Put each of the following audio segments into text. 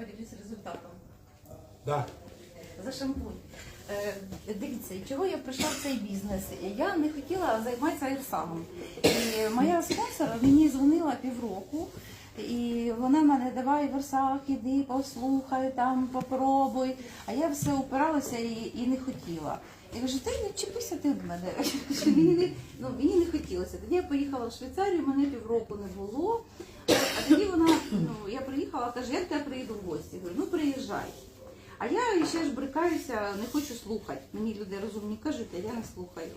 поділюсь результатом. Да. За шампунь. Е, Дивіться, чого я прийшла в цей бізнес? Я не хотіла займатися аерсалом. І моя спонсор мені дзвонила півроку, і вона мене давай версак, іди, послухай, там попробуй. А я все упиралася і, і не хотіла. Я кажу, ти не чіпися ти від мене. Мені не, ну, мені не хотілося. Тоді я поїхала в Швейцарію, мене півроку не було. Ну, я приїхала, каже, я до приїду в гості. Говорю, ну приїжджай. А я ще ж брикаюся, не хочу слухати. Мені люди розумні кажуть, а я не слухаю.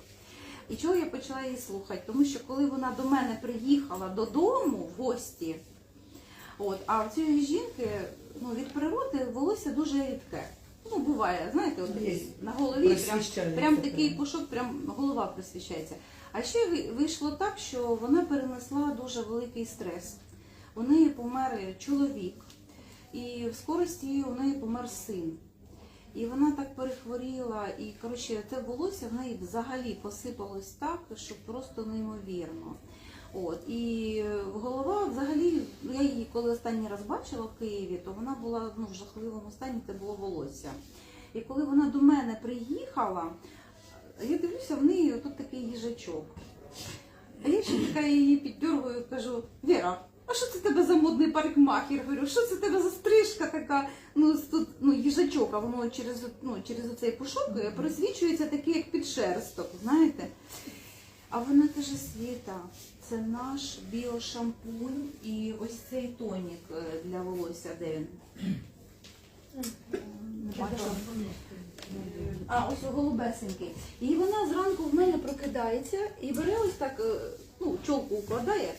І чого я почала її слухати? Тому що коли вона до мене приїхала додому в гості, от, а в цієї жінки ну, від природи волосся дуже рідке. Ну, буває, знаєте, от на голові прям, прям прям. такий пушок, прям голова присвіщається. А ще вийшло так, що вона перенесла дуже великий стрес. У неї помер чоловік, і в скорості у неї помер син. І вона так перехворіла, і коротше, це волосся в неї взагалі посипалось так, що просто неймовірно. От і голова взагалі, ну, я її коли останній раз бачила в Києві, то вона була ну, в жахливому стані, це було волосся. І коли вона до мене приїхала, я дивлюся, в неї тут такий їжачок. А я ще така її піддергую, кажу, Віра, а що це тебе за модний парикмахер? Говорю, що це тебе за стрижка така? Ну, тут ну, їжачок, а воно через, ну, через оцей пушок е, просвічується такий, як підшерсток, знаєте? А вона каже, Світа, це наш біошампунь і ось цей тонік е, для волосся, де він? А, ось голубесенький. І вона зранку в мене прокидається і бере ось так, е, ну, чолку укладає,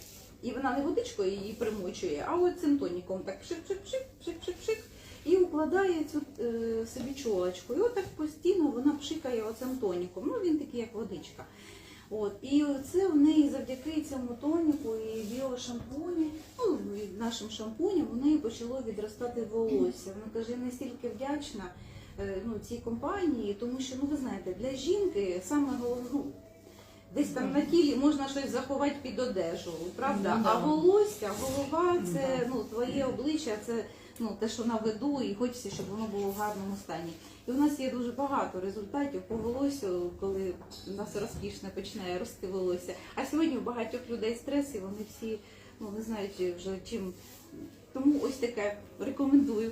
і вона не водичкою її примочує, а от цим тоніком так пшик-пшик-пшик, пшик-пшик-пшик, і укладає цю е, собі чолочку. І от так постійно вона пшикає оцим тоніком. Ну, він такий, як водичка. От, і це в неї завдяки цьому тоніку і біошампуні, ну, нашим шампуням, в неї почало відростати волосся. Вона каже, я настільки вдячна е, ну, цій компанії, тому що, ну ви знаєте, для жінки саме головне, ну, десь там на тілі можна щось заховати під одежу, правда? Ну, А волосся, голова це ну, твоє обличчя, це ну, те, що на виду, і хочеться, щоб воно було в гарному стані. І у нас є дуже багато результатів по волосю, коли у нас розкішне починає рости волосся. А сьогодні у багатьох людей стрес, і вони всі ну, не знають вже чим. Тому ось таке рекомендую.